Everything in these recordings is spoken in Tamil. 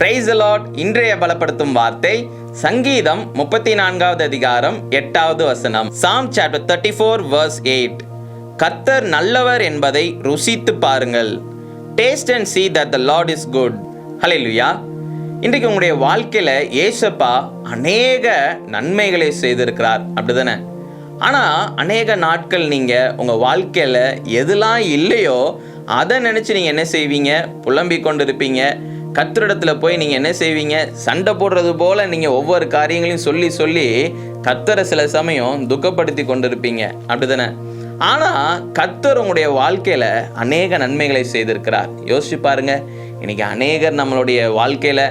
பிரைஸ் லார்ட் இன்றைய பலப்படுத்தும் வார்த்தை சங்கீதம் முப்பத்தி நான்காவது அதிகாரம் எட்டாவது வசனம். Psalm chapter thirty four verse eight கர்த்தர் நல்லவர் என்பதை ருசித்து பாருங்கள். Taste and see that the Lord is good hallelujah இன்றைக்கு உங்களுடைய வாழ்க்கையில் ஏசப்பா அநேக நன்மைகளை செய்திருக்கிறார். அப்படிதானே? ஆனால் அநேக நாட்கள் நீங்கள் உங்கள் வாழ்க்கையில் எதெல்லாம் இல்லையோ அதை நினச்சி நீங்கள் என்ன செய்வீங்க? புலம்பிக் கொண்டிருப்பீங்க. கத்தரிடத்துல போய் நீங்கள் என்ன செய்வீங்க? சண்டை போடுறது போல் நீங்கள் ஒவ்வொரு காரியங்களையும் சொல்லி சொல்லி கத்தரை சில சமயம் துக்கப்படுத்தி கொண்டிருப்பீங்க. அப்படிதானே? ஆனால் கத்தர் உங்களுடைய வாழ்க்கையில் அநேக நன்மைகளை செய்திருக்கிறார். யோசிச்சு பாருங்க. இன்னைக்கு அநேகர் நம்மளுடைய வாழ்க்கையில்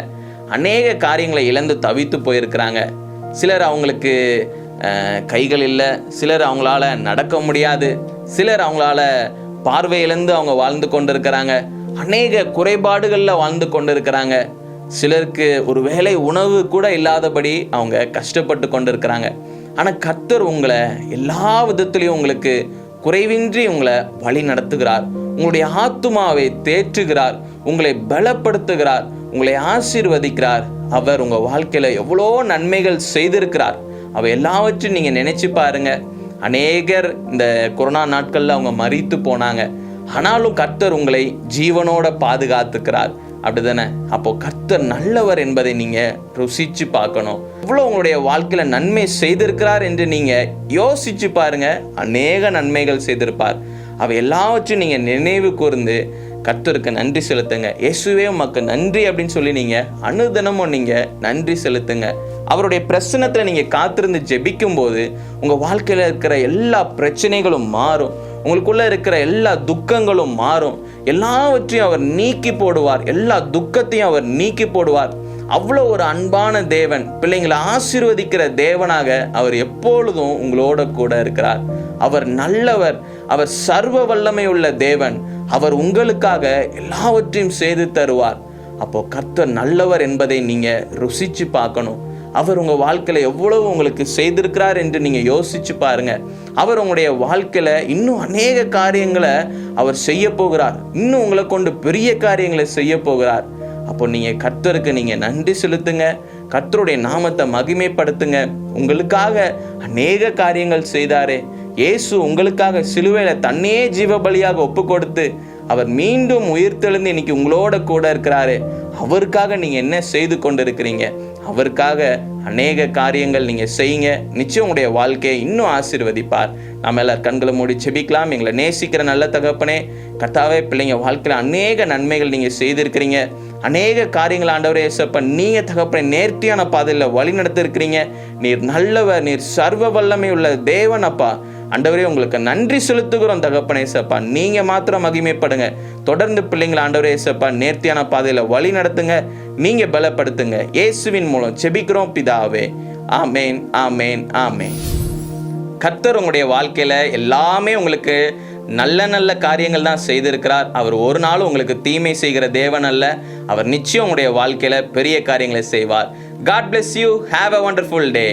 அநேக காரியங்களை இழந்து தவித்து போயிருக்கிறாங்க. சிலர் அவங்களுக்கு கைகள் இல்லை. சிலர் அவங்களால நடக்க முடியாது. சிலர் அவங்களால பார்வை இழந்து அவங்க வாழ்ந்து கொண்டிருக்கிறாங்க. அநேக குறைபாடுகளில் வாழ்ந்து கொண்டிருக்கிறாங்க. சிலருக்கு ஒரு வேலை உணவு கூட இல்லாதபடி அவங்க கஷ்டப்பட்டு கொண்டிருக்கிறாங்க. ஆனால் கர்த்தர் உங்களை எல்லா விதத்துலேயும் உங்களுக்கு குறைவின்றி உங்களை வழி நடத்துகிறார். உங்களுடைய ஆத்துமாவை தேற்றுகிறார். உங்களை பலப்படுத்துகிறார். உங்களை ஆசீர்வதிக்கிறார். அவர் உங்கள் வாழ்க்கையில் எவ்வளோ நன்மைகள் செய்திருக்கிறார். அவ எல்லாவற்றையும் நீங்கள் நினச்சி பாருங்கள் அநேகர் இந்த கொரோனா நாட்களில் அவங்க மறித்து போனாங்க. ஆனாலும் கர்த்தர் உங்களை ஜீவனோட பாதுகாத்துக்கிறார். அப்படிதானே? அப்போ கர்த்தர் நல்லவர் என்பதை நீங்க ருசிச்சு பார்க்கணும். இவ்வளோ உங்களுடைய வாழ்க்கையில நன்மை செய்திருக்கிறார் என்று நீங்க யோசிச்சு பாருங்க. அநேக நன்மைகள் செய்திருப்பார். அவை எல்லாவற்றையும் நீங்க நினைவு கூர்ந்து கர்த்தருக்கு நன்றி செலுத்துங்க. இயேசுவே உமக்கு நன்றி அப்படின்னு சொல்லி நீங்க அனுதினமும் நீங்க நன்றி செலுத்துங்க. அவருடைய பிரச்சனத்தில் நீங்க காத்திருந்து ஜெபிக்கும் போது உங்க வாழ்க்கையில இருக்கிற எல்லா பிரச்சனைகளும் மாறும். உங்களுக்குள்ளே இருக்கிற எல்லா துக்கங்களும் மாறும். எல்லாவற்றையும் அவர் நீக்கி போடுவார். எல்லா துக்கத்தையும் அவர் நீக்கி போடுவார். அவ்வளோ ஒரு அன்பான தேவன் பிள்ளைங்களை ஆசீர்வதிக்கிற தேவனாக அவர் எப்பொழுதும் உங்களோட கூட இருக்கிறார். அவர் நல்லவர் அவர் சர்வ வல்லமை உள்ள தேவன். அவர் உங்களுக்காக எல்லாவற்றையும் செய்து தருவார். அப்போ கர்த்தர் நல்லவர் என்பதை நீங்கள் ருசிச்சு பார்க்கணும். அவர் உங்கள் வாழ்க்கையில் எவ்வளவு உங்களுக்கு செய்திருக்கிறார் என்று நீங்கள் யோசிச்சு பாருங்கள் அவர் உங்களுடைய வாழ்க்கையில் இன்னும் அநேக காரியங்களை அவர் செய்ய போகிறார். இன்னும் உங்களை கொண்டு பெரிய காரியங்களை செய்ய போகிறார். அப்போ நீங்கள் கர்த்தருக்கு நீங்கள் நன்றி செலுத்துங்க. கர்த்தருடைய நாமத்தை மகிமைப்படுத்துங்க. உங்களுக்காக அநேக காரியங்கள் செய்தாரே. இயேசு உங்களுக்காக சிலுவையில் தன்னையே ஜீவ பலியாக ஒப்பு கொடுத்து அவர் மீண்டும் உயிர்த்தெழுந்து இன்னைக்கு உங்களோட கூட இருக்கிறாரு. அவருக்காக நீங்கள் என்ன செய்து கொண்டிருக்கிறீங்க? அவருக்காக அநேக காரியங்கள் நீங்கள் செய்யுங்க. நிச்சயம் உங்களுடைய வாழ்க்கையை இன்னும் ஆசீர்வதிப்பார். நம்ம எல்லார் கண்களை மூடி செபிக்கலாம் எங்களை நேசிக்கிற நல்ல தகப்பனே கர்த்தாவே பிள்ளைங்க வாழ்க்கையில் அநேக நன்மைகள் நீங்கள் செய்திருக்கிறீங்க. அநேக காரியங்கள் ஆண்டவரே ஏசப்ப நீங்கள் தகப்பனை நேர்த்தியான பாதையில் வழி நடத்திருக்கிறீங்க. நீர் நல்லவர் நீர் சர்வ வல்லமை உள்ள தேவன் அப்பா. ஆண்டவரே உங்களுக்கு நன்றி செலுத்துகிறோம் தகப்பனே சப்பா நீங்கள் மாத்திரம் மகிமைப்படுங்க. தொடர்ந்து பிள்ளைங்களை ஆண்டவரே சப்பா நேர்த்தியான பாதையில் வழி நடத்துங்க. நீங்கள் பலப்படுத்துங்க. இயேசுவின் மூலம் செபிக்கிறோம் பிதாவே. ஆமேன் ஆமேன் ஆமேன். கர்த்தர் உங்களுடைய வாழ்க்கையில் எல்லாமே உங்களுக்கு நல்ல நல்ல காரியங்கள் தான் செய்திருக்கிறார். அவர் ஒரு நாளும் உங்களுக்கு தீமை செய்கிற தேவன் அல்ல. அவர் நிச்சயம் உங்களுடைய வாழ்க்கையில் பெரிய காரியங்களை செய்வார். God bless you have a wonderful day